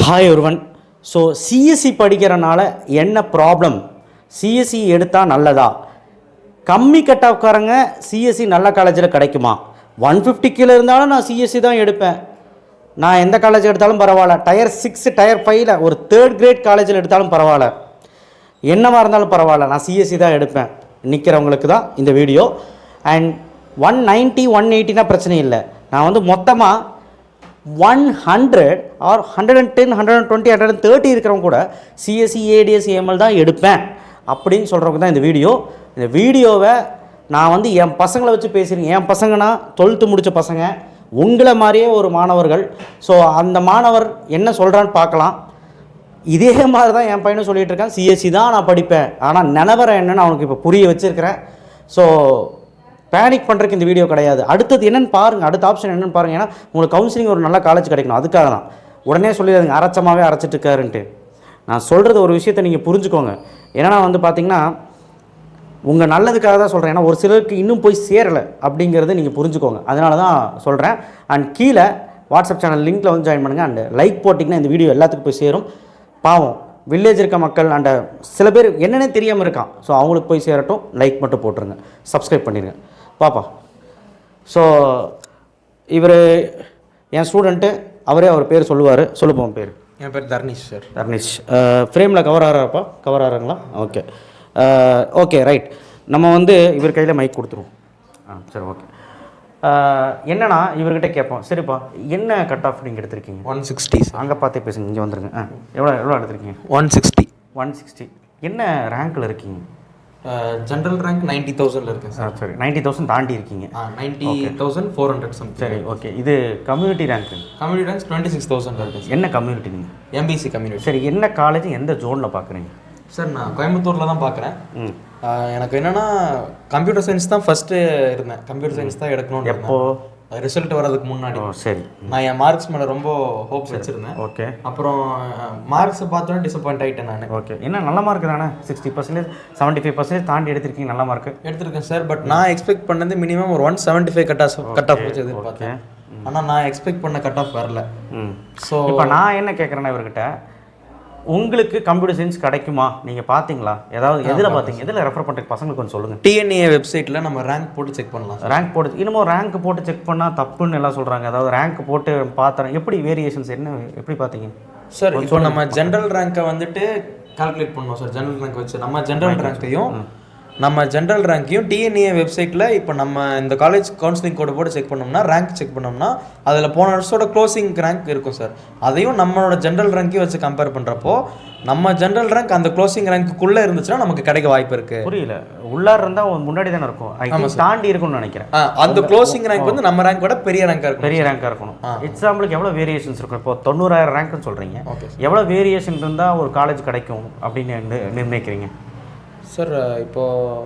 Hi ஒருவன் so CSC படிக்கிறனால என்ன problem CSC எடுத்தால் நல்லதா? கம்மி கட் ஆஃப்காரங்க சிஎஸ்சி நல்ல காலேஜில் கிடைக்குமா? ஒன் ஃபிஃப்டி கீழே இருந்தாலும் நான் சிஎஸ்சி தான் எடுப்பேன். நான் எந்த காலேஜ் எடுத்தாலும் பரவாயில்ல. டயர் சிக்ஸ் டயர் ஃபைவ்ல ஒரு தேர்ட் கிரேட் காலேஜில் எடுத்தாலும் பரவாயில்ல. என்னவாக இருந்தாலும் பரவாயில்ல. நான் சிஎஸ்சி தான் எடுப்பேன். நிற்கிறவங்களுக்கு தான் இந்த video and one ninety one எயிட்டினா பிரச்சனை இல்லை. நான் வந்து மொத்தமாக one hundred or hundred and ten hundred and twenty hundred and thirty இருக்கிறவங்க கூட சிஎஸ்சி ஏடிஎஸ் ஏஎம்எல் தான் எடுப்பேன். அப்படின்னு சொல்கிறவங்க தான் இந்த வீடியோ. இந்த வீடியோவை நான் வந்து என் பசங்களை வச்சு பேசுகிறேன் என் பசங்கன்னா டுவெல்த்து முடித்த பசங்க. உங்களை மாதிரியே ஒரு மாணவர்கள். ஸோ அந்த மாணவர் என்ன சொல்கிறான்னு பார்க்கலாம். இதே மாதிரி தான் என் பையனும் சொல்லிகிட்டு இருக்கான். சிஎஸ்சி தான் நான் படிப்பேன். ஆனால் நிலவரம் என்னன்னு அவனுக்கு இப்போ புரிய வச்சுருக்கிறேன். ஸோ பேனிக் பண்ணுறதுக்கு இந்த வீடியோ கிடையாது. அடுத்தது என்னென்னு பாருங்கள் அடுத்த ஆப்ஷன் என்னன்னு பாருங்கள் ஏன்னா உங்களுக்கு கவுன்சிலிங் ஒரு நல்ல காலேஜ் கிடைக்கணும். அதுக்காக தான். உடனே சொல்லிடுங்க அரைச்சமாகவே அரைச்சிட்டு இருக்காருன்ட்டு நான் சொல்கிறது ஒரு விஷயத்தை நீங்கள் புரிஞ்சுக்கோங்க. ஏன்னா வந்து பார்த்தீங்கன்னா உங்கள் நல்லதுக்காக தான் சொல்கிறேன் ஏன்னா ஒரு சிலருக்கு இன்னும் போய் சேரலை அப்படிங்கிறத நீங்கள் புரிஞ்சுக்கோங்க. அதனால தான் சொல்கிறேன் அண்ட் கீழே வாட்ஸ்அப் சேனல் லிங்க்கில் வந்து ஜாயின் பண்ணுங்கள் அண்ட் லைக் போட்டிங்கன்னா இந்த வீடியோ எல்லாத்துக்கும் போய் சேரும். பாவம். வில்லேஜ் இருக்க மக்கள் அண்ட் சில பேர் என்னென்னே தெரியாமல் இருக்கான். ஸோ அவங்களுக்கு போய் சேரட்டும். லைக் மட்டும் போட்டுருங்க. சப்ஸ்கிரைப் பண்ணிடுங்க பாப்பா. ஸோ இவர் என் ஸ்டூடெண்ட்டு அவரே அவர் பேர் சொல்லுவார். சொல்லுப்போம் பேர்? என் பேர் தர்னிஷ் சார் தர்னிஷ். ஃப்ரேமில் கவர் ஆகிறாப்பா கவர் ஆகிறாங்களா ஓகே ஓகே ரைட் நம்ம வந்து இவர் கையில் மைக் கொடுத்துருவோம். ஆ சரி ஓகே என்னன்னா இவர்கிட்ட கேட்போம். சரிப்பா என்ன கட் ஆஃப் நீங்கள் எடுத்திருக்கீங்க ஒன் சிக்ஸ்டி அங்கே பார்த்தே பேசுங்க இங்கே வந்துருங்க. ஆ எவ்வளோ எவ்வளோ எடுத்திருக்கீங்க? ஒன் சிக்ஸ்டி ஒன் சிக்ஸ்டி என்ன ரேங்க்கில் இருக்கீங்க? ஜென்ரல் ரேங்க் நைன்டி தௌசண்ட்ல இருக்கேன் ஆ சார். சரி நைன்ட்டி தௌசண்ட் தாண்டி இருக்கீங்க. Ninety thousand four hundred something சரி ஓகே இது கம்யூனிட்டி ரேங்க்கு கம்யூனிட்டி ரேங்க் டுவெண்ட்டி சிக்ஸ் தௌசண்ட்ல இருக்கேன் சார் என்ன கம்யூனிட்டி நீங்கள் எம்பிசி கம்யூனிட்டி சரி என்ன காலேஜ் எந்த ஜோனில் பார்க்குறீங்க சார் நான் கோயம்புத்தூரில் தான் பார்க்குறேன் எனக்கு என்னன்னா கம்ப்யூட்டர் சயின்ஸ் தான் ஃபர்ஸ்ட் இருந்தேன். கம்ப்யூட்டர் சயின்ஸ் தான் எடுக்கணும்னு எப்போ? ரிசல்ட் வர்றதுக்கு முன்னாடி. சரி. நான் என் மார்க்ஸ் மேலே ரொம்ப ஹோப் வச்சிருந்தேன். ஓகே. அப்புறம் மார்க்ஸை பார்த்தோன்னே டிசப்பாயிண்ட் ஆகிட்டேன் நான். ஓகே. என்ன நல்ல மார்க் தானே? Sixty percentage seventy five percentage தாண்டி எடுத்திருக்கீங்க நல்ல மார்க்கு எடுத்திருக்கேன் சார் பட் நான் எக்ஸ்பெக்ட் பண்ணது மினிமம் ஒரு one seventy five cut off cut off வச்சு எதிர்பார்த்தேன். ஆனால் நான் எக்ஸ்பெக்ட் பண்ண கட் ஆஃப் வரல. ஸோ இப்போ நான் என்ன கேட்குறேன்னா இவர்கிட்ட உங்களுக்கு கம்ப்யூட்டர் சயின்ஸ் கிடைக்குமா? நீங்கள் பார்த்தீங்களா ஏதாவது எதில் பார்த்தீங்க எதில் ரெஃபர் பண்ணுறதுக்கு பசங்களுக்கு கொஞ்சம் சொல்லுங்கள் டிஎன்ஏ வெப்சைட்டில் நம்ம ரேங்க் போட்டு செக் பண்ணலாம் ரேங்க் போட்டு இன்னமும் ரேங்க் போட்டு செக் பண்ணால் தப்புன்னு எல்லாம் சொல்கிறாங்க அதாவது ரேங்க் போட்டு பார்த்தேன் எப்படி வேரியேஷன்ஸ் என்ன எப்படி பார்த்தீங்க சார் இப்போ நம்ம ஜென்ரல் ரேங்கை வந்துட்டு கால்குலேட் பண்ணுவோம் சார் ஜென்ரல் ரேங்க் வச்சு நம்ம ஜென்ரல் ரேங்க்கையும் நம்ம ஜென்ரல் ரேங்க்கையும் டிஎன்ஏ வெப்சைட்டில் இப்போ நம்ம இந்த காலேஜ் கவுன்சிலிங் கோடு போட்டு செக் பண்ணோம்னா ரேங்க் செக் பண்ணோம்னா அதில் போன வருஷத்தோட க்ளோசிங் ரேங்க் இருக்கும் சார் அதையும் நம்மளோட ஜென்ரல் ரேங்க்கையும் வச்சு கம்பேர் பண்ணுறப்போ நம்ம ஜென்ரல் ரேங்க் அந்த க்ளோசிங் ரேங்க்குள்ளே இருந்துச்சுன்னா நமக்கு கிடைக்க வாய்ப்பு இருக்குது புரியல. உள்ளார இருந்தால் முன்னாடி தானே இருக்கும். தாண்டி இருக்கும்னு நினைக்கிறேன். அந்த க்ளோசிங் ரேங்க் வந்து நம்ம ரேங்க் விட பெரிய ரேங்காக இருக்கும் பெரிய ரேங்காக இருக்கணும். எக்ஸாம்பிளுக்கு எவ்வளோ வேரியேஷன்ஸ் இருக்கும் இப்போ தொண்ணூறாயிரம் ரேங்க்னு சொல்கிறீங்க எவ்வளோ வேரியேஷன் இருந்தால் ஒரு காலேஜ் கிடைக்கும் அப்படின்னு நிர்ணயிக்கிறீங்க? சார் இப்போ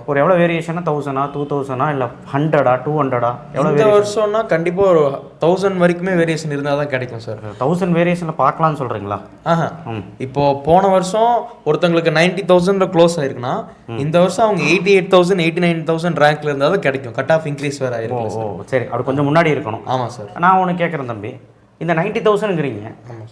ஒரு எவ்வளோ வேரியேஷனா தௌசண்டா டூ தௌசண்டா இல்லை ஹண்ட்ரடா டூ ஹண்ட்ரடா எவ்வளோ வருஷம்னா கண்டிப்பாக ஒரு தௌசண்ட் வரைக்குமே வேரியேஷன் இருந்தால் தான் கிடைக்கும் சார். தௌசண்ட் வேரியேஷனில் பார்க்கலாம்னு சொல்கிறீங்களா ஆஹா. ம். இப்போ போன வருஷம் ஒருத்தங்களுக்கு நைன்டி தௌசண்ட்ல க்ளோஸ் ஆயிருக்குன்னா இந்த வருஷம் அவங்க eighty eight thousand eighty nine thousand ரேங்க்ல இருந்தால் தான் கிடைக்கும். கட் ஆஃப் இன்க்ரீஸ் வேற ஓ ஆயிருக்கு ஓ சரி. அப்படி கொஞ்சம் முன்னாடி இருக்கணும். ஆமாம் சார். நான் ஒன்று கேட்குறேன் தம்பி. இந்த நைன்ட்டி தௌசண்ட்ங்கிறீங்க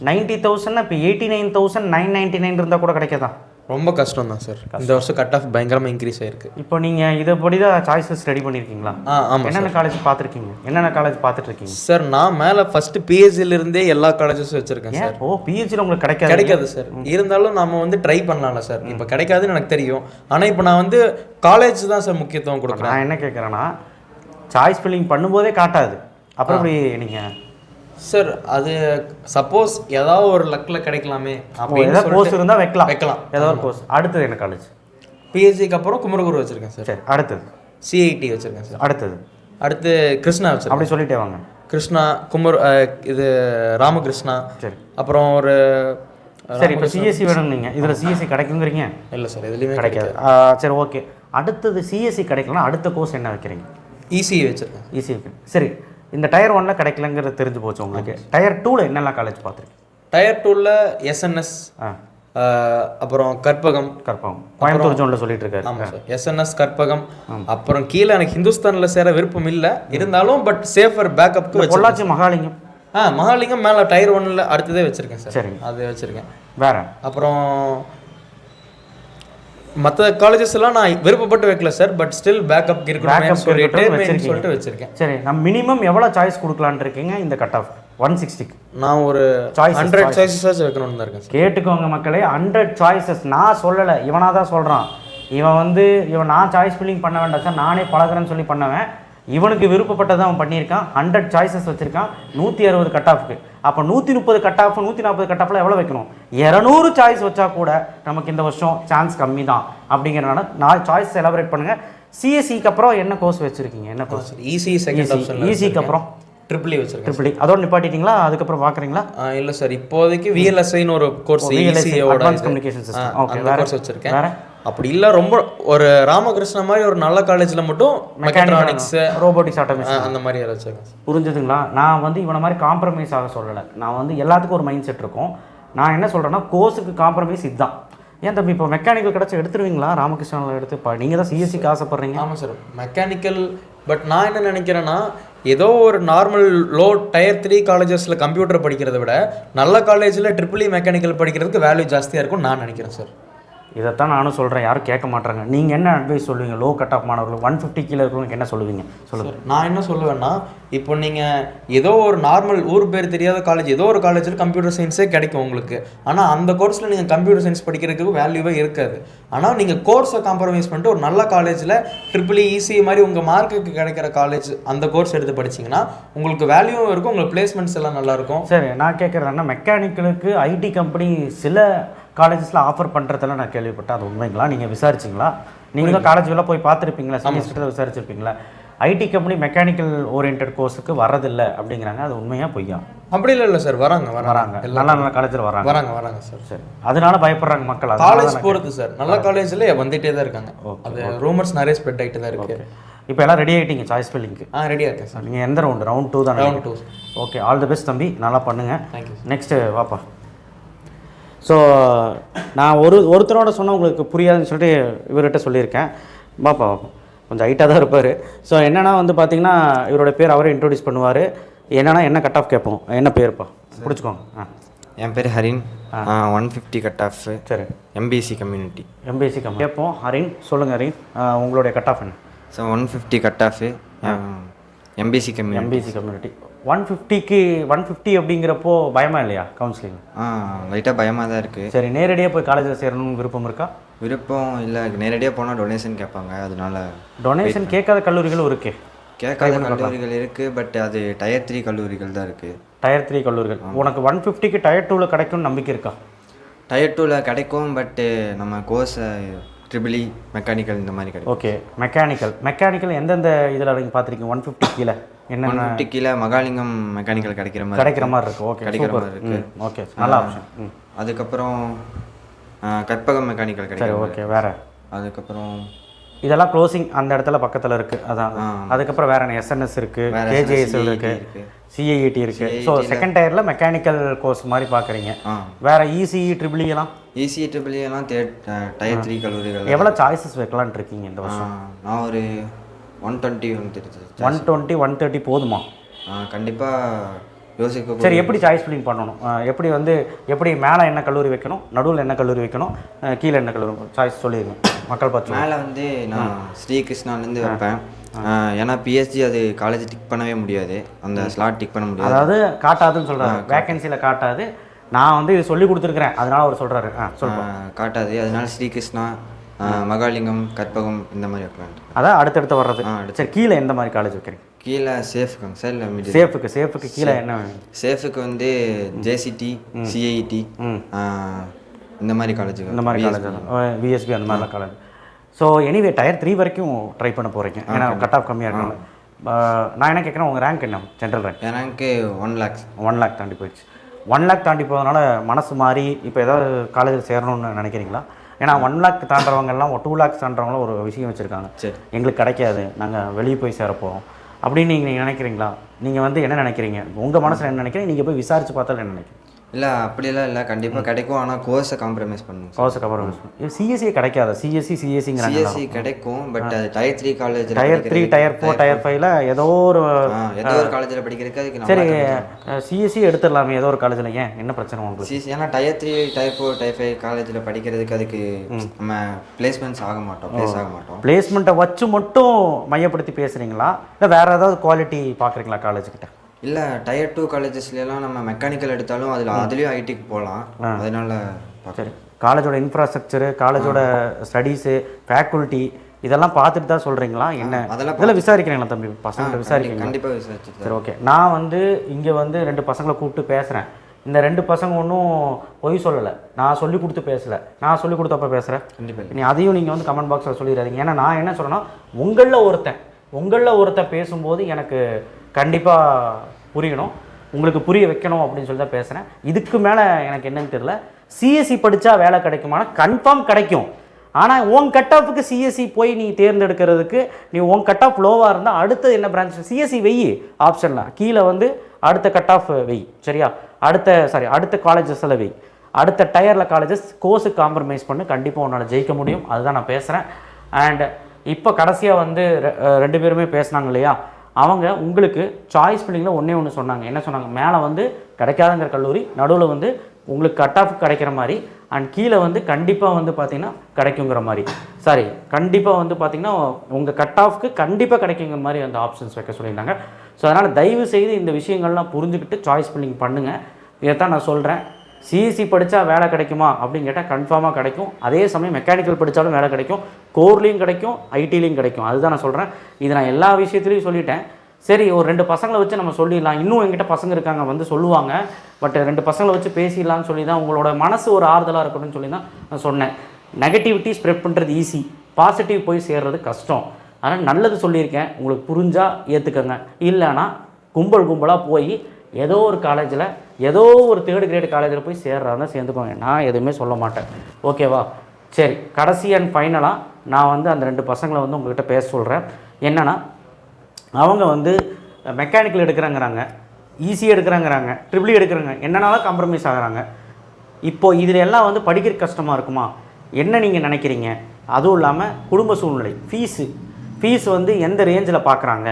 நைன்ட்டி தௌசண்ட் இப்போ eighty nine thousand nine ninety nine இருந்தால் கூட கிடைக்காதா? ரொம்ப கஷ்டம் தான் சார் இந்த வருஷம் கட் ஆஃப் பயங்கரமாக இன்க்ரீஸ் ஆயிருக்கு. இப்போ நீங்கள் இதைப்படி தான் சாய்ஸஸ் ரெடி பண்ணியிருக்கீங்களா ஆ ஆமாம் என்னென்ன காலேஜ் பார்த்துருக்கீங்க? என்னென்ன காலேஜ் பார்த்துட்டு இருக்கீங்க சார் நான் மேலே ஃபர்ஸ்ட் பிஹெச்ல இருந்தே எல்லா காலேஜஸும் வச்சிருக்கேன் சார் ஓ பிஹெச்சியில் உங்களுக்கு கிடைக்காது. கிடைக்காது சார் இருந்தாலும் நம்ம வந்து ட்ரை பண்ணலாம்ல சார் இப்போ கிடைக்காதுன்னு எனக்கு தெரியும். ஆனால் இப்போ நான் வந்து காலேஜ் தான் சார் முக்கியத்துவம் கொடுக்குறேன். நான் என்ன கேட்குறேன்னா சாய்ஸ் ஃபில்லிங் பண்ணும்போதே காட்டாது. அப்புறம் இப்படி நீங்கள் சார் அது சப்போஸ் ஏதாவது ஒரு லக்கில் கிடைக்கலாமே அப்படின்னு கோர்ஸ் இருந்தால் வைக்கலாம். வைக்கலாம். ஏதாவது ஒரு கோர்ஸ் அடுத்தது என்ன காலேஜ் பிஹெச்சிக்கு அப்புறம் குமரகுரு வச்சிருக்கேன் சார் சரி அடுத்தது. சிஐடி வச்சிருக்கேன் சார் அடுத்தது. அடுத்து கிருஷ்ணா வச்சிருக்கேன். அப்படி சொல்லிட்டே வாங்க. கிருஷ்ணா குமர் இது ராமகிருஷ்ணா. சரி. அப்புறம் ஒரு சரி இப்போ சிஎஸ்சி வேணும் நீங்கள் இதில் சிஎஸ்சி கிடைக்குங்கிறீங்க? இல்லை சார் எதுலேயுமே கிடைக்காது. சரி ஓகே அடுத்தது சிஎஸ்சி கிடைக்கலனா அடுத்த கோர்ஸ் என்ன வைக்கிறீங்க? இசிஇ வச்சிருக்கேன். ஈஸி சரி. இந்த டயர் ஒன்ல கிடைக்கலங்கிறது தெரிஞ்சு போச்சு உங்களுக்கு. டயர் டூவில் என்னெல்லாம் காலேஜ் பார்த்துருக்கீங்க? டயர் டூவில் எஸ்என்எஸ் அப்புறம் கற்பகம். கற்பகம். கோயம்புத்தூர் ஜோனில் சொல்லிட்டு இருக்காரு ஆமாம் சார் எஸ்என்எஸ் கற்பகம். அப்புறம் கீழே எனக்கு ஹிந்துஸ்தானில் சேர விருப்பம் இல்லை. இருந்தாலும் பட் சேஃபர் பேக்கப்க்கு பொள்ளாச்சி மகாலிங்கம். ஆ மகாலிங்கம் மேலே டயர் ஒன்னில் அடுத்ததே வச்சுருக்கேன் சார் சரிங்க. அது வச்சுருக்கேன். வேற? அப்புறம் மற்ற காலேஜஸ் எல்லாம் நான் விருப்பப்பட்டு வைக்கல சார் பட் ஸ்டில் பேக்கப் இருக்கணுமே சொல்லிட்டு. சொல்லிட்டு வச்சிருக்கேன். சரி நம்ம மினிமம் எவ்வளோ சாய்ஸ் கொடுக்கலான்னு இருக்கீங்க இந்த கட் ஆஃப் ஒன் சிக்ஸ்டிக்கு நான் ஒரு Choices, ஹண்ட்ரட் சாய்ஸஸ் வைக்கணும்னு தான் இருக்கேன் கேட்டுக்கோங்க மக்களே ஹண்ட்ரட் சாய்ஸஸ் நான் சொல்லலை இவனாக தான் சொல்கிறான் இவன் வந்து இவன் நான் சாய்ஸ் ஃபில்லிங் பண்ண வேண்டாம் சார் நானே பழகுறேன்னு சொல்லி பண்ணவன். இவனுக்கு விருப்பப்பட்டதை அவன் பண்ணியிருக்கான். ஹண்ட்ரட் சாய்ஸஸ் வச்சுருக்கான். நூற்றி அறுபது கட் ஆஃப்க்கு அப்போ நூற்றி முப்பது கட் ஆஃப் நூற்றி நாற்பது கட் ஆஃபில் எவ்வளோ வைக்கணும்? இரநூறு சாய்ஸ் வச்சா கூட நமக்கு இந்த வருஷம் சான்ஸ் கம்மி தான் அப்படிங்கிறனால நான் சாய்ஸ் செலப்ரேட் பண்ணுங்கள் சிஎஸ்சிக்கு அப்புறம் என்ன கோர்ஸ் வச்சுருக்கீங்க? என்ன கோர்ஸ் ஈஸி செகண்ட் ஈஸிக்கு அப்புறம்? ட்ரிபிள் வச்சிருக்கேன். ட்ரிபிள் அதோட நிப்பாட்டிட்டீங்களா? அதுக்கப்புறம் பார்க்குறீங்களா இல்ல சார். இப்போதைக்கு விஎல்எஸ்ஐன்னு ஒரு கோர்ஸ் Communication System. Okay, அந்த வேற? கோர்ஸ் வச்சிருக்கேன். வேற? அப்படி இல்ல ரொம்ப ஒரு ராமகிருஷ்ணா மாதிரி ஒரு நல்ல காலேஜ்ல மட்டும் மெக்காட்ரானிக்ஸ் ரோபோட்டிக்ஸ் ஆட்டோமேஷன் அந்த மாதிரி வச்சிருக்கேன் புரிஞ்சுதுங்களா? நான் வந்து இவனை மாதிரி காம்ப்ரமைஸ் ஆக சொல்லலை. நான் வந்து எல்லாத்துக்கும் ஒரு மைண்ட் செட் இருக்கும். நான் என்ன சொல்கிறேன்னா கோர்ஸுக்கு காம்ப்ரமைஸ் இதுதான். ஏன் தம்பி இப்போ மெக்கானிக்கல் கிடச்சி எடுத்துருவீங்களா? ராமகிருஷ்ணனில் எடுத்து இப்போ நீங்கள் தான் சிஎஸ்சிக்கு ஆசைப்பட்றீங்க. ஆமாம் சார் மெக்கானிக்கல் பட் நான் என்ன நினைக்கிறேன்னா ஏதோ ஒரு நார்மல் லோ டயர் த்ரீ காலேஜஸில் கம்ப்யூட்டர் படிக்கிறத விட நல்ல காலேஜில் ட்ரிபிள் மெக்கானிக்கல் படிக்கிறதுக்கு வேல்யூ ஜாஸ்தியாக இருக்கும்னு நான் நினைக்கிறேன் சார் இதைத்தான் நானும் சொல்கிறேன் யாரும் கேட்க மாட்டாங்க. நீங்கள் என்ன அட்வைஸ் சொல்லுவீங்க? லோ கட் ஆஃப் மாணவர்கள் ஒன் ஃபிஃப்டி கீழே இருக்கிறவங்களுக்கு என்ன சொல்லுவீங்க? சொல்லுங்கள் நான் என்ன சொல்லுவேன்னா இப்போ நீங்கள் ஏதோ ஒரு நார்மல் ஊர் பேர் தெரியாத காலேஜ் ஏதோ ஒரு காலேஜில் கம்ப்யூட்டர் சயின்ஸே கிடைக்கும் உங்களுக்கு. ஆனால் அந்த கோர்ஸில் நீங்கள் கம்ப்யூட்டர் சயின்ஸ் படிக்கிறதுக்கு வேல்யூவே இருக்காது. ஆனால் நீங்கள் கோர்ஸை காம்ப்ரமைஸ் பண்ணிட்டு ஒரு நல்ல காலேஜில் ட்ரிபிள் இசி மாதிரி உங்கள் மார்க்குக்கு கிடைக்கிற காலேஜ் அந்த கோர்ஸ் எடுத்து படிச்சீங்கன்னா உங்களுக்கு வேல்யூவும் இருக்கும். உங்களுக்கு பிளேஸ்மெண்ட்ஸ் எல்லாம் நல்லா இருக்கும். சரி நான் கேட்குறேன்னா மெக்கானிக்கலுக்கு ஐடி கம்பெனி சில காலேஜஸில் ஆஃபர் பண்ணுறதெல்லாம் நான் கேள்விப்பட்டேன். அது உண்மைங்களா? நீங்கள் விசாரிச்சிங்களா? நீங்கள் காலேஜ்லாம் போய் பார்த்துருப்பீங்களா? சிஎஸ்கிட்ட விசாரிச்சிருப்பீங்களா? ஐடி கம்பெனி மெக்கானிக்கல் ஓரியன்ட் கோர்ஸுக்கு வரதில்லை அப்படிங்கிறாங்க. அது உண்மையாக பொய்யா? அப்படி இல்லை இல்லை சார் வராங்க வராங்க. நல்ல நல்ல காலேஜில் வராங்க. வராங்க வராங்க சார் சரி. அதனால பயப்படுறாங்க மக்கள். காலேஜ் போகிறது சார் நல்ல காலேஜில் வந்துகிட்டே தான் இருக்காங்க. அது ரூமர்ஸ் நிறைய ஸ்ப்ரெட் ஆகிட்டு தான் இருக்கு. இப்போ எல்லாம் ரெடி ஆகிட்டீங்க சாய்ஸ் ஃபில்லிங்க்கு ஆ ரெடியாக இருக்கேன் சார் நீங்கள் எந்த ரவுண்டு ரவுண்ட் டூ தான் round two okay all the best தம்பி. நல்லா பண்ணுங்கள் தேங்க்யூ நெக்ஸ்ட்டு வாப்பா. ஸோ நான் ஒரு ஒருத்தரோட சொன்னால் உங்களுக்கு புரியாதுன்னு சொல்லிட்டு இவர்கிட்ட சொல்லியிருக்கேன். வாப்பா கொஞ்சம் ஹைட்டாக தான் இருப்பார். ஸோ என்னென்னா வந்து பார்த்தீங்கன்னா இவரோட பேர் அவரே இன்ட்ரோடியூஸ் பண்ணுவார். என்னன்னா என்ன கட் ஆஃப் கேட்போம்? என்ன பேருப்பா? பிடிச்சிக்கோங்க. ஆ. என் பேர் Harin. One fifty cut off சரி. எம்பிசி கம்யூனிட்டி எம்பிசி கம் கேட்போம். ஹரின் சொல்லுங்கள் ஹரின். உங்களுடைய கட் ஆஃப் என்ன? So one fifty cut off MBC community MBC community one ஃபிஃப்டிக்கு ஒன் ஃபிஃப்டி அப்படிங்கிறப்போ பயமா இல்லையா கவுன்சிலிங் ஆ லைட்டாக பயமாக தான் இருக்குது சரி நேரடியாக போய் காலேஜில் சேரணும்னு விருப்பம் இருக்கா? விருப்பம் இல்லை நேரடியாக போனால் டொனேஷன் கேட்பாங்க அதனால டொனேஷன் கேட்காத கல்லூரிகளும் இருக்கே. கேட்காத கல்லூரிகள் இருக்குது பட் அது டயர் த்ரீ கல்லூரிகள் தான் இருக்குது டயர் த்ரீ கல்லூரிகள். உனக்கு ஒன் ஃபிஃப்டிக்கு டயர் டூவில் கிடைக்கும்னு நம்பிக்கை இருக்கா? டயர் டூவில் கிடைக்கும் பட்டு நம்ம கோர்ஸை ட்ரிபிளி மெக்கானிக்கல் இந்த மாதிரி கிடைக்கும். ஓகே மெக்கானிக்கல் மெக்கானிக்கல் எந்தெந்த இதில் நீங்கள் பார்த்துருக்கீங்க? ஒன் ஃபிஃப்டி கீழே. ஃபிஃப்டி கீழே மகாலிங்கம் மெக்கானிக்கல் கிடைக்கிற மாதிரி கிடைக்கிற மாதிரி இருக்கு. ஓகே கிடைக்கிற மாதிரி இருக்கு. ஓகே நல்ல ஆப்ஷன். அதுக்கப்புறம் கற்பகம் மெக்கானிக்கல் சரி கிடைக்கும் ஓகே வேற. அதுக்கப்புறம் இதெல்லாம் க்ளோசிங் அந்த இடத்துல பக்கத்தில் இருக்குது அதான். அதுக்கப்புறம் வேற என்ன? எஸ்என்எஸ் இருக்குது வேற கேஜேஎஸ் CET இருக்குது இருக்கு. சிஐஇடி இருக்குது ஸோ செகண்ட் டயரில் மெக்கானிக்கல் கோர்ஸ் மாதிரி பார்க்குறீங்க வேற E இசிஇ ட்ரிபிள் எல்லாம்? இசி ட்ரிபிள் எல்லாம் தேர்ட் டயர் த்ரீ கல்லூரிகள் எவ்வளோ சாய்ஸஸ் வைக்கலாம்னு இருக்கீங்க இந்த வருஷம்? நான் ஒரு ஒன் டுவெண்ட்டி ஒன் தெரிஞ்சு ஒன் டுவெண்ட்டி ஒன் தேர்ட்டி போதுமா? கண்டிப்பாக யோசிக்க சரி எப்படி சாய்ஸ் ஃபில்லிங் பண்ணணும்? எப்படி வந்து எப்படி மேலே என்ன கல்லூரி வைக்கணும்? நடுவில் என்ன கல்லூரி வைக்கணும்? கீழே என்ன கல்லூரி சாய்ஸ் சொல்லிடுங்க. மக்கள் பார்த்து மேலே வந்து நான் ஸ்ரீகிருஷ்ணாலேருந்து வைப்பேன். ஏன்னா பிஎஸ்ஜி அது காலேஜ் டிக் பண்ணவே முடியாது. அந்த ஸ்லாட் டிக் பண்ண முடியாது. அதாவது காட்டாதுன்னு சொல்கிறாரு வேகன்சியில் காட்டாது. நான் வந்து இது சொல்லி கொடுத்துருக்குறேன். அதனால அவர் சொல்கிறாரு ஆ சொல்லுங்கள் காட்டாது. அதனால ஸ்ரீகிருஷ்ணா மகாலிங்கம் கற்பகம் இந்த மாதிரி வைக்கலான்ட்டு அதான் அடுத்தடுத்து வர்றது. சரி கீழே எந்த மாதிரி காலேஜ் வைக்கிறீங்க? கீழே சேஃப்க்குங்க சார் இல்லை சேஃபுக்கு சேஃபுக்கு கீழே என்ன சேஃபுக்கு வந்து ஜேசிடி சிஐடி ம். இந்த மாதிரி காலேஜுக்கு இந்த மாதிரி காலேஜ் விஎஸ்பி அந்த மாதிரிலாம் college so anyway tier three வரைக்கும் ட்ரை பண்ண போகிறீங்க ஏன்னா கட் ஆஃப் கம்மியாக இருக்கணும் நான் என்ன கேட்குறேன் உங்கள் ரேங்க் என்ன? ஜென்ரல் ரேங்க் எனக்கு ஒன் லேக்ஸ் ஒன் லேக் தாண்டி போயிடுச்சு. ஒன் லேக் தாண்டி போகிறதுனால மனசு மாறி இப்போ ஏதாவது காலேஜில் சேரணும்னு நினைக்கிறீங்களா? ஏன்னா ஒன் லேக் தாண்டவங்க எல்லாம் டூ லேக்ஸ் தாண்டவங்களும் ஒரு விஷயம் வச்சுருக்காங்க. சரி. எங்களுக்கு கிடைக்காது. நாங்கள் வெளியே போய் சேர போகிறோம் அப்படின்னு நீங்கள் நினைக்கிறீங்களா? நீங்கள் வந்து என்ன நினைக்கிறீங்க? உங்கள் மனசில் என்ன நினைக்கிறீங்க? நீங்கள் போய் விசாரித்து பார்த்தாலும் என்ன நினைக்கிறீங்க? இல்லை அப்படிலாம் இல்லை. கண்டிப்பாக கிடைக்கும். ஆனால் கோர்ஸை காம்ப்ரமைஸ் பண்ணுங்க கோர்ஸுக்கு அப்புறம் சிஎஸ்சி கிடைக்காத? சிஎஸ்சி சிஎஸ்சிங்கிறாங்க சிஎஸ்சி கிடைக்கும் பட் அது tier three college tier three tier four tier ஃபைவ்ல ஏதோ ஒரு ஏதோ ஒரு காலேஜில் படிக்கிறதுக்கு அதுக்கு சரி சிஎஸ்சி எடுத்துடலாமே ஏதோ ஒரு காலேஜில் ஏன்? என்ன பிரச்சனை உங்களுக்கு? சிஎஸ்சி ஏன்னா tier three tier four tier five காலேஜில் படிக்கிறதுக்கு அதுக்கு நம்ம பிளேஸ்மெண்ட்ஸ் ஆக மாட்டோம் ப்ளேஸ் ஆக மாட்டோம். பிளேஸ்மெண்ட்டை வச்சு மட்டும் மையப்படுத்தி பேசுகிறீங்களா இல்லை வேறு ஏதாவது குவாலிட்டி பார்க்குறீங்களா காலேஜ்கிட்ட இல்லை டயர் டூ காலேஜஸ்லாம் நம்ம மெக்கானிக்கல் எடுத்தாலும் அதில் அதுலேயும் ஐடிக்கு போகலாம் அதனால சரி. காலேஜோட இன்ஃப்ராஸ்ட்ரக்சரு காலேஜோட ஸ்டடீஸு ஃபேக்கல்ட்டி இதெல்லாம் பார்த்துட்டு தான் சொல்கிறீங்களா என்ன? அதெல்லாம் இதெல்லாம் விசாரிக்கிறீங்களா தம்பி? பசங்கள்ட்ட விசாரிக்கிறீங்களா? கண்டிப்பாக விசாரிச்சு சரி ஓகே நான் வந்து இங்கே வந்து ரெண்டு பசங்களை கூப்பிட்டு பேசுகிறேன் இந்த ரெண்டு பசங்க ஒன்றும் பொய் சொல்லலை. நான் சொல்லி கொடுத்து பேசலை. நான் சொல்லி கொடுத்தப்ப பேசுகிறேன் கண்டிப்பாக நீ அதையும் நீங்கள் வந்து கமெண்ட் பாக்ஸில் சொல்லிடாதீங்க. ஏன்னா நான் என்ன சொல்கிறேன்னா உங்களில் ஒருத்தன் உங்களில் ஒருத்தன் பேசும்போது எனக்கு கண்டிப்பாக புரியணும். உங்களுக்கு புரிய வைக்கணும் அப்படின்னு சொல்லி தான் பேசுகிறேன் இதுக்கு மேலே எனக்கு என்னன்னு தெரியல. சிஎஸ்சி படித்தா வேலை கிடைக்குமானா? கன்ஃபார்ம் கிடைக்கும். ஆனால் உன் கட் ஆஃபுக்கு சிஎஸ்சி போய் நீ தேர்ந்தெடுக்கிறதுக்கு நீ உன் கட் ஆஃப் லோவாக இருந்தால் அடுத்து என்ன பிரான்ச் சிஎஸ்சி வெய் ஆப்ஷனில் கீழே வந்து அடுத்த கட் ஆஃப் வெய் சரியா? அடுத்த சாரி அடுத்த காலேஜஸில் வெய் அடுத்த டயரில் காலேஜஸ் கோர்ஸுக்கு காம்ப்ரமைஸ் பண்ணி. கண்டிப்பாக உன்னால் ஜெயிக்க முடியும். அதுதான் நான் பேசுகிறேன் அண்ட் இப்போ கடைசியாக வந்து ரெ- ரெண்டு பேருமே பேசுனாங்க இல்லையா? அவங்க உங்களுக்கு சாய்ஸ் ஃபில்லிங்கில் ஒன்றே ஒன்று சொன்னாங்க. என்ன சொன்னாங்க? மேலே வந்து கிடைக்காதங்கிற கல்லூரி நடுவில் வந்து உங்களுக்கு கட் ஆஃப் கிடைக்கிற மாதிரி அண்ட் கீழே வந்து கண்டிப்பாக வந்து பார்த்திங்கன்னா கிடைக்குங்கிற மாதிரி. சாரி கண்டிப்பாக வந்து பார்த்திங்கன்னா உங்கள் கட் ஆஃப்க்கு கண்டிப்பாக கிடைக்குங்கிற மாதிரி அந்த ஆப்ஷன்ஸ் வைக்க சொல்லியிருந்தாங்க. ஸோ அதனால் தயவு செய்து இந்த விஷயங்கள்லாம் புரிஞ்சுக்கிட்டு சாய்ஸ் ஃபில்லிங் பண்ணுங்கள் இதைத்தான் நான் சொல்கிறேன் சிஎஸ்சி படித்தா வேலை கிடைக்குமா அப்படின்னு கேட்டால் கன்ஃபார்மாக கிடைக்கும். அதே சமயம் மெக்கானிக்கல் படித்தாலும் வேலை கிடைக்கும். கோர்லேயும் கிடைக்கும் ஐடிலையும் கிடைக்கும். அதுதான் நான் சொல்கிறேன் இது நான் எல்லா விஷயத்துலையும் சொல்லிட்டேன். சரி ஒரு ரெண்டு பசங்களை வச்சு நம்ம சொல்லிடலாம். இன்னும் என்கிட்ட பசங்க இருக்காங்க வந்து சொல்லுவாங்க. பட் ரெண்டு பசங்களை வச்சு பேசிடலாம்னு சொல்லி தான் உங்களோட மனசு ஒரு ஆறுதலாக இருக்கணும்னு சொல்லி தான் நான் சொன்னேன். நெகட்டிவிட்டி ஸ்ப்ரெட் பண்ணுறது ஈஸி பாசிட்டிவ் போய் சேர்றது கஷ்டம். அதனால் நல்லது சொல்லியிருக்கேன். உங்களுக்கு புரிஞ்சால் ஏற்றுக்கங்க இல்லைன்னா கும்பல் கும்பலாக போய் ஏதோ ஒரு காலேஜில் ஏதோ ஒரு தேர்ட் கிரேட் காலேஜில் போய் சேர்றாருன்னா சேர்ந்துக்கோங்க நான் எதுவுமே சொல்ல மாட்டேன். ஓகேவா சரி கடைசி அண்ட் ஃபைனலாக நான் வந்து அந்த ரெண்டு பசங்களை வந்து உங்கள்கிட்ட பேச சொல்கிறேன் என்னென்னா அவங்க வந்து மெக்கானிக்கல் எடுக்கிறாங்கிறாங்க ஈஸி எடுக்கிறாங்கிறாங்க ட்ரிபிள் e எடுக்கிறாங்க. என்னனாலும் காம்ப்ரமைஸ் ஆகுறாங்க. இப்போ இதில் எல்லாம் வந்து படிக்கிற கஷ்டமாக இருக்குமா? என்ன நீங்கள் நினைக்கிறீங்க? அதுவும் இல்லாமல் குடும்ப சூழ்நிலை ஃபீஸு ஃபீஸ் வந்து எந்த ரேஞ்சில் பார்க்குறாங்க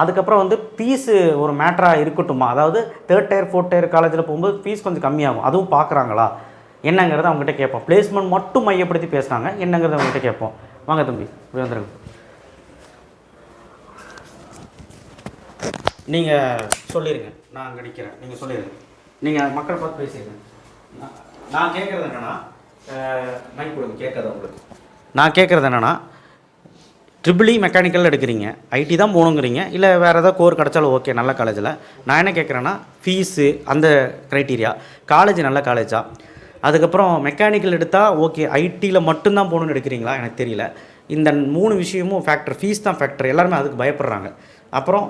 அதுக்கப்புறம் வந்து ஃபீஸு ஒரு மேட்டராக இருக்கட்டுமா அதாவது தேர்ட் டயர் ஃபோர்த் டயர் காலேஜில் போகும்போது ஃபீஸ் கொஞ்சம் கம்மியாகும். அதுவும் பார்க்குறாங்களா? என்னங்கிறத அவங்ககிட்ட கேட்போம். பிளேஸ்மெண்ட் மட்டும் மையப்படுத்தி பேசுகிறாங்க என்னங்கிறத அவங்ககிட்ட கேட்போம். வாங்க தம்பி இப்படி வந்துருங்க. நீங்கள் சொல்லிடுங்க நான் அங்கே நிற்கிறேன் நீங்கள் சொல்லிடுங்க நீங்கள் மக்களை பார்த்து பேசிடுங்க நான் நான் கேட்குறது என்னென்னா மைக் கொடுங்க. கேட்குறது உங்களுக்கு. நான் கேட்குறது என்னென்னா ட்ரிபிளி மெக்கானிக்கல் e எடுக்கிறீங்க. ஐடி தான் போகணுங்கிறீங்க. இல்லை வேறு ஏதாவது கோர் கிடச்சாலும் ஓகே நல்ல காலேஜில் நான் என்ன கேட்குறேன்னா ஃபீஸு அந்த க்ரைட்டீரியா காலேஜ் நல்ல காலேஜா அதுக்கப்புறம் மெக்கானிக்கல் எடுத்தால் ஓகே ஐடியில் மட்டும்தான் போகணுன்னு எடுக்கிறீங்களா? எனக்கு தெரியல. இந்த மூணு விஷயமும் ஃபேக்டர் ஃபீஸ் தான் ஃபேக்டர் எல்லாருமே அதுக்கு பயப்படுறாங்க. அப்புறம்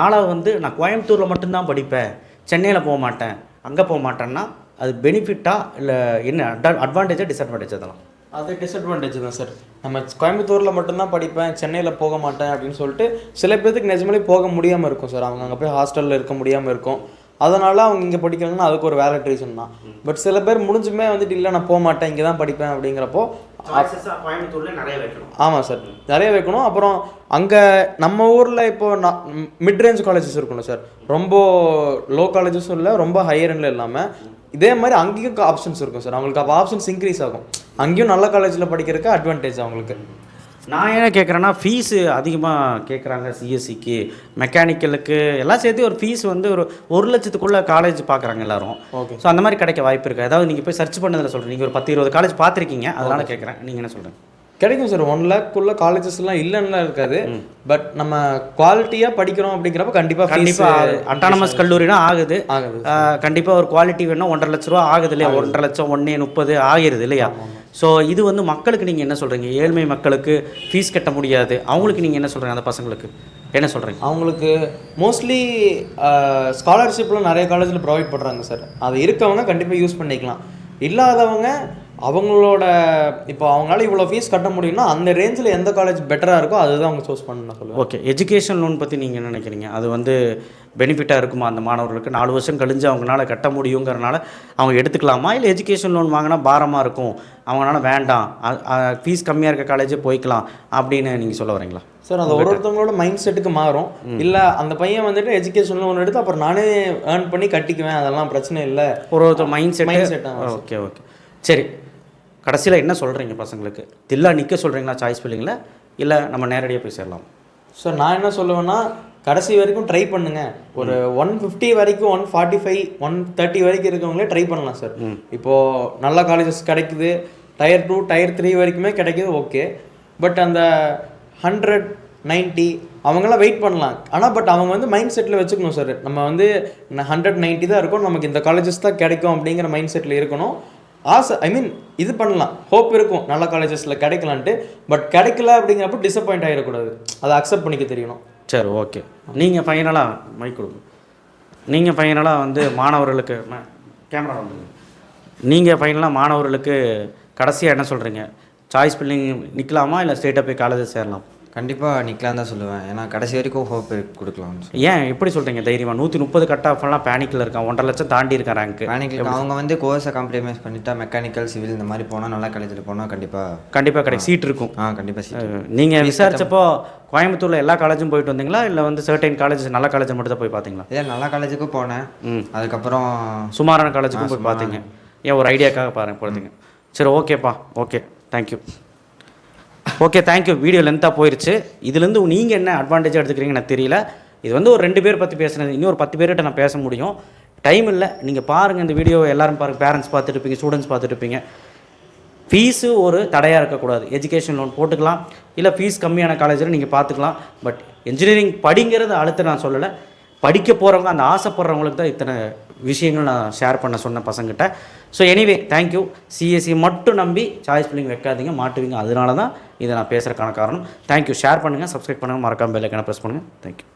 நாலாவது வந்து நான் கோயம்புத்தூரில் மட்டும்தான் படிப்பேன். சென்னையில் போக மாட்டேன். அங்கே போக மாட்டேன்னா அது பெனிஃபிட்டா இல்லை என்ன அட்வான்டேஜாக டிஸ்அட்வான்டேஜ் அதெல்லாம் அது டிஸ்அட்வான்டேஜ் தான் சார் நம்ம கோயம்புத்தூரில் மட்டும்தான் படிப்பேன் சென்னையில் போக மாட்டேன் அப்படின்னு சொல்லிட்டு சில பேர்த்துக்கு நிஜமாலே போக முடியாமல் இருக்கும் சார் அவங்க அங்கே போய் ஹாஸ்டலில் இருக்க முடியாமல் இருக்கும். அதனால் அவங்க இங்கே படிக்கிறாங்கன்னா அதுக்கு ஒரு வேலட் ரீசன் தான். பட் சில பேர் முடிஞ்சுமே வந்துட்டு இல்லை நான் போக மாட்டேன் இங்கே தான் படிப்பேன் அப்படிங்கிறப்போ கோயம்புத்தூரில் நிறைய வைக்கணும். ஆமாம் சார் நிறைய வைக்கணும். அப்புறம் அங்கே நம்ம ஊரில் இப்போ மிட் ரேஞ்ச் காலேஜஸ் இருக்கணும் சார் ரொம்ப லோ காலேஜஸும் இல்லை ரொம்ப ஹையர் எண்டில் இல்லாமல் இதே மாதிரி அங்கேயும் ஆப்ஷன்ஸ் இருக்கும் சார் அவங்களுக்கு அப்போ ஆப்ஷன்ஸ் இன்க்ரீஸ் ஆகும். அங்கேயும் நல்ல காலேஜில் படிக்கிறதுக்கு அட்வான்டேஜ் அவங்களுக்கு. நான் என்ன கேட்குறேன்னா ஃபீஸு அதிகமாக கேட்குறாங்க சிஎஸ்சிக்கு மெக்கானிக்கலுக்கு எல்லாம் சேர்த்து ஒரு ஃபீஸ் வந்து ஒரு ஒரு லட்சத்துக்குள்ளே காலேஜ் பார்க்குறாங்க எல்லாரும். ஓகே ஸோ அந்த மாதிரி கிடைக்க வாய்ப்பு இருக்குது அதாவது நீங்கள் போய் சர்ச் பண்ணதில் சொல்கிறேன் நீங்கள் ஒரு பத்து இருபது காலேஜ் பார்த்துருக்கீங்க. அதனால் கேட்குறேன் நீங்கள் என்ன சொல்கிறீங்க கிடைக்கும் சார். ஒன் லேக்குள்ள காலேஜஸ்லாம் இல்லைன்னுலாம் இருக்காது. பட் நம்ம குவாலிட்டியாக படிக்கிறோம் அப்படிங்கிறப்ப கண்டிப்பாக கண்டிப்பாக அட்டானமஸ் கல்லூரினா ஆகுது. ஆகுது. கண்டிப்பாக ஒரு குவாலிட்டி வேணும் ஒன்றரை லட்ச ரூபா ஆகுது இல்லையா? ஒன்றரை லட்சம் ஒன்றே முப்பது ஆகிருது இல்லையா? ஸோ இது வந்து மக்களுக்கு நீங்கள் என்ன சொல்கிறீங்க ஏழ்மை மக்களுக்கு ஃபீஸ் கட்ட முடியாது. அவங்களுக்கு நீங்கள் என்ன சொல்கிறீங்க அந்த பசங்களுக்கு? என்ன சொல்கிறீங்க அவங்களுக்கு மோஸ்ட்லி ஸ்காலர்ஷிப்லாம் நிறைய காலேஜில் ப்ரொவைட் பண்ணுறாங்க சார். அது இருக்கவங்க கண்டிப்பாக யூஸ் பண்ணிக்கலாம். இல்லாதவங்க அவங்களோட இப்போ அவங்களால இவ்வளோ ஃபீஸ் கட்ட முடியும்னா அந்த ரேஞ்சில் எந்த காலேஜ் பெட்டராக இருக்கோ அதுதான் அவங்க சூஸ் பண்ண சொல்லுவேன். ஓகே எஜுகேஷன் லோன் பற்றி நீங்கள் என்ன நினைக்கிறீங்க? அது வந்து பெனிஃபிட்டாக இருக்குமா அந்த மாணவர்களுக்கு? நாலு வருஷம் கழிஞ்சு அவங்களால கட்ட முடியுங்கிறனால அவங்க எடுத்துக்கலாமா? இல்லை எஜுகேஷன் லோன் வாங்கினா பாரமாக இருக்கும்? அவங்களால வேண்டாம். ஃபீஸ் கம்மியாக இருக்க காலேஜே போய்க்கலாம் அப்படின்னு நீங்கள் சொல்ல வரீங்களா? சார் அது ஒரு ஒருத்தவங்களோட மைண்ட் செட்டுக்கு மாறும். இல்லை அந்த பையன் வந்துட்டு எஜுகேஷன் லோன் எடுத்து அப்புறம் நானே ஏர்ன் பண்ணி கட்டிக்குவேன். அதெல்லாம் பிரச்சனை இல்லை. ஒரு ஒருத்தர் மைண்ட் செட் set ஆ, ஓகே ஓகே சரி. கடைசியில் என்ன சொல்கிறீங்க பசங்களுக்கு? தில்லா நிற்க சொல்கிறீங்களா சாய்ஸ் பில்லிங்கில் இல்லை நம்ம நேரடியாக போய் சேரலாம்? ஸோ நான் என்ன சொல்லுவேன்னா கடைசி வரைக்கும் ட்ரை பண்ணுங்க. ஒரு ஒன் ஃபிஃப்டி வரைக்கும் one forty five one thirty வரைக்கும் இருக்கவங்களே ட்ரை பண்ணலாம் சார் இப்போது நல்ல காலேஜஸ் கிடைக்குது. டயர் டூ டயர் த்ரீ வரைக்குமே கிடைக்குது ஓகே பட் அந்த ஹண்ட்ரட் நைன்ட்டி அவங்களாம் வெயிட் பண்ணலாம். ஆனால் பட் அவங்க வந்து மைண்ட் செட்டில் வச்சுக்கணும் சார் நம்ம வந்து ஹண்ட்ரட் நைன்ட்டி தான் இருக்கும் நமக்கு இந்த காலேஜஸ் தான் கிடைக்கும் அப்படிங்கிற மைண்ட் செட்டில் இருக்கணும். ஆசை ஐ மீன் இது பண்ணலாம். ஹோப் இருக்கும். நல்ல காலேஜஸில் கிடைக்கலான்ட்டு. பட் கிடைக்கல அப்படிங்கிறப்ப டிசப்பாயிண்ட் ஆகிடக்கூடாது அதை அக்செப்ட் பண்ணிக்க தெரியணும். சரி ஓகே நீங்கள் ஃபைனலாக மைக் கொடுங்க. நீங்கள் ஃபைனலாக வந்து மாணவர்களுக்கு கேமரா வந்து நீங்கள் ஃபைனலாக மாணவர்களுக்கு கடைசியாக என்ன சொல்கிறீங்க சாய்ஸ் பில்லிங் நிற்கலாமா இல்லை ஸ்டேட்டாக போய் காலேஜ் சேரலாம்? கண்டிப்பாக நிற்கலாம் தான் சொல்லுவேன். ஏன்னா கடைசி வரைக்கும் ஹோப் கொடுக்கலாம் ஏன் எப்படி சொல்கிறீங்க தைரியமாக நூற்றி முப்பது கட் ஆஃப்லாம் பேனிக்கில் இருக்கான். ஒன்றரை லட்சம் தாண்டி இருக்கான் ரேங்க்கு மெக்கானிக்கல் அவங்க வந்து கோர்ஸை காம்ப்ரமைஸ் பண்ணிட்டா மெக்கானிக்கல் சிவில் இந்த மாதிரி போனால் நல்ல காலேஜில் போனால் கண்டிப்பாக கண்டிப்பாக கிடைக்கும் சீட் இருக்கும். ஆ கண்டிப்பாக சீட் நீங்கள் விசாரிச்சப்போ கோயம்புத்தூரில் எல்லா காலேஜும் போயிட்டு வந்தீங்களா? இல்லை வந்து சர்டைன் காலேஜ் நல்ல காலேஜ் மட்டும் தான் போய் பார்த்தீங்களா? இதே நல்ல காலேஜுக்கும் போனேன். அதுக்கப்புறம் சுமாரான காலேஜுக்கும் போய் பார்த்தீங்க. ஏன் ஒரு ஐடியாக்காக பாருங்க போகிறதுங்க சரி ஓகேப்பா okay thank you okay thank you video லென்த்தாக போயிருச்சு. இதுலேருந்து நீங்கள் என்ன அட்வான்டேஜ் எடுத்துக்கிறீங்கன்னு எனக்கு தெரியல. இது வந்து ஒரு ரெண்டு பேர் பற்றி பேசுனது. இன்னும் ஒரு பத்து பேர்கிட்ட நான் பேச முடியும். டைம் இல்லை. நீங்கள் பாருங்கள் இந்த வீடியோ எல்லாரும் பாருங்கள் பேரண்ட்ஸ் பார்த்துட்டு இருப்பீங்க ஸ்டூடெண்ட்ஸ் பார்த்துட்டு இருப்பீங்க. ஃபீஸு ஒரு தடையாக இருக்கக்கூடாது. எஜுகேஷன் லோன் போட்டுக்கலாம். இல்லை ஃபீஸ் கம்மியான காலேஜில் நீங்கள் பார்த்துக்கலாம். பட் இன்ஜினியரிங் படிங்கிறது அழுத்த நான் சொல்லலை. படிக்க போகிறவங்க அந்த ஆசைப்படுறவங்களுக்கு தான் இத்தனை விஷயங்கள் நான் ஷேர் பண்ண சொன்ன பசங்கிட்ட. So anyway thank you CSC மட்டும் நம்பி சாய்ஸ் பில்லிங் வைக்காதீங்க மாட்டுவீங்க. அதனால தான் இதை நான் பேசுகிறக்கான காரணம். தேங்க்யூ ஷேர் பண்ணுங்கள் சப்ஸ்கிரைப் பண்ணுங்கள் மறக்காம பெல்லைக்கான ப்ரெஸ் பண்ணுங்கள் தேங்க்யூ